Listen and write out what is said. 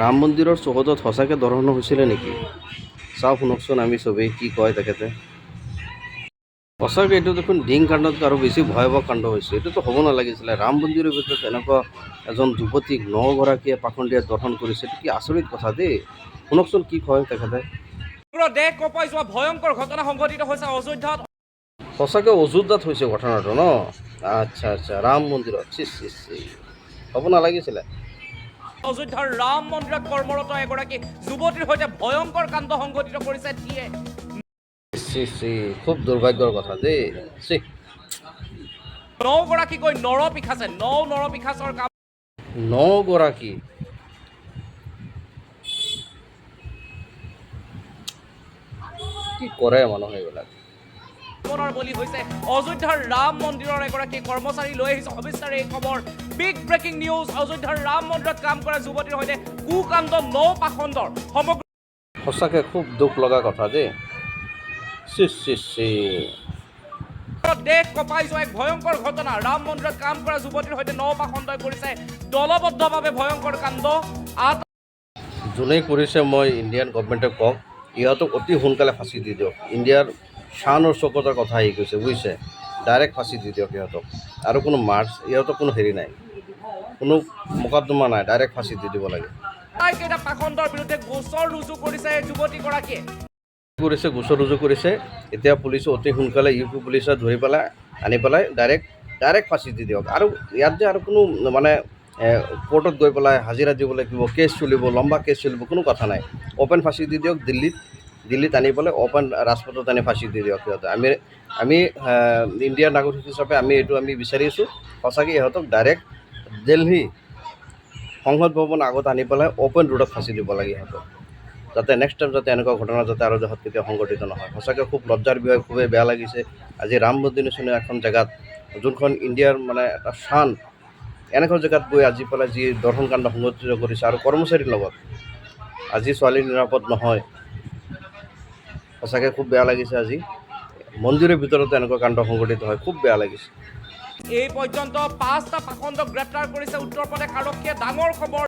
ৰাম মন্দিৰৰ চৌহদত সঁচাকৈ দৰ্শন হৈছিলে নেকি? চাওঁ শুনকচোন আমি চবেই কি কয় তেখেতে। সঁচাকৈ এইটো দেখোন ডিং কাণ্ডতকৈ আৰু বেছি ভয়াৱহ কাণ্ড হৈছে। এইটোতো হ'ব নালাগিছিলে। ৰাম মন্দিৰৰ ভিতৰত এনেকুৱা এজন যুৱতীক নগৰাকীয়ে পাখণ্ডীয়ে দৰ্শন কৰিছে। এইটো কি আচৰিত কথা দেই। শুনকচোন কি কয় তেখেতে। দেশ কঁপাই যোৱা ভয়ংকৰ ঘটনা সংঘটিত হৈছে অযোধ্যাত। সঁচাকৈ অযোধ্যাত হৈছে ঘটনাটো ন? আচ্ছা আচ্ছা ৰাম মন্দিৰত। হ'ব নালাগিছিলে। অযোধ্যাৰ ৰাম মন্দিৰত কৰ্মৰত এগৰাকী যুৱতীৰ সৈতে ভয়ংকৰ কাণ্ড সংঘটিত কৰিছে টিয়ে খুব দুৰ্ভাগ্যৰ কথা দেই। চি। নগৰাকীকৈ নৰ পিখাচে ন নৰ পিখাচৰ কাম। নগৰাকী কি কৰে মানুহে এইবিলাক? জীৱনৰ বলি হৈছে অযোধ্যাৰ ৰাম মন্দিৰৰ এগৰাকী কৰ্মচাৰী লৈ আহিছে। সবিস্তাৰে এই খবৰ। বিগ ব্ৰেকিং নিউজ অযোধ্যাৰ ৰাম মন্দিৰত কাম কৰা যুৱতীৰ সৈতে কুকাণ্ড ন পাখণ্ডৰ। সমগ্ৰ সঁচাকৈ খুব দুখ লগা কথা দেই। দেশ কঁপাই যোৱা এক ভয়ংকৰ ঘটনা। ৰাম মন্দিৰত কাম কৰা যুৱতীৰ সৈতে ন পাখণ্ডই কৰিছে। দলবদ্ধভাৱে ভয়ংকৰ কাণ্ড। আঠ যোনেই কৰিছে মই ইণ্ডিয়ান গভমেণ্টে কওক ইহঁতক অতি সোনকালে ফাঁচি দি দিয়ক। ইণ্ডিয়াৰ শানৰ চকতাৰ কথা আহি গৈছে বুজিছে? ডাইৰেক্ট ফাঁচি দি দিয়ক ইহঁতক আৰু কোনো মাৰ্চ ইহঁতক কোনো হেৰি নাই। কোনো মোকদ্দমা নাই ডাইৰেক্ট ফাঁচি দি দিব লাগে। পাখণ্ডৰ বিৰুদ্ধে গোচৰ ৰুজু কৰিছে যুৱতীগৰাকীয়ে। কৰিছে গোচৰ ৰুজু কৰিছে। এতিয়া পুলিচে অতি সোনকালে ইউ পি পুলিচে ধৰি পেলাই আনি পেলাই ডাইৰেক্ট ডাইৰেক্ট ফাঁচি দি দিয়ক। আৰু ইয়াত যে আৰু কোনো মানে কোৰ্টত গৈ পেলাই হাজিৰা দিব লাগিব কেছ চলিব লম্বা কেছ চলিব কোনো কথা নাই। অ'পেন ফাঁচি দি দিয়ক দিল্লীত। দিল্লীত আনি পেলাই অ'পেন ৰাজপথত আনি ফাঁচি দি দিয়ক সিহঁতে আমি আমি ইণ্ডিয়াৰ নাগৰিক হিচাপে আমি এইটো আমি বিচাৰি আছোঁ। সঁচাকৈ ইহঁতক ডাইৰেক্ট দিল্লী সংসদ ভৱন আগত আনি পেলাই অ'পেন ৰোডত ফাঁচি দিব লাগে ইহঁতক। যাতে নেক্সট টাইম যাতে এনেকুৱা ঘটনা যাতে আৰু দেশত কেতিয়াও সংঘটিত নহয়। সঁচাকৈ খুব লজ্জাৰ বিষয়, খুবেই বেয়া লাগিছে। আজি ৰাম মন্দিৰ নিচিনা এখন জেগাত যোনখন ইণ্ডিয়াৰ মানে এটা শান, এনেকুৱা জেগাত গৈ আজি পেলাই যি দৰ্শন কাণ্ড সংঘটিত কৰিছে আৰু কৰ্মচাৰীৰ লগত, আজি ছোৱালী নিৰাপদ নহয়। সঁচাকৈ খুব বেয়া লাগিছে আজি। মন্দিৰৰ ভিতৰতে এনেকুৱা কাণ্ড সংঘটিত হয়, খুব বেয়া লাগিছে। এই পৰ্যন্ত পাঁচটা পাখণ্ডক গ্ৰেপ্তাৰ কৰিছে উত্তৰ প্ৰদেশ আৰক্ষীয়ে। ডাঙৰ খবৰ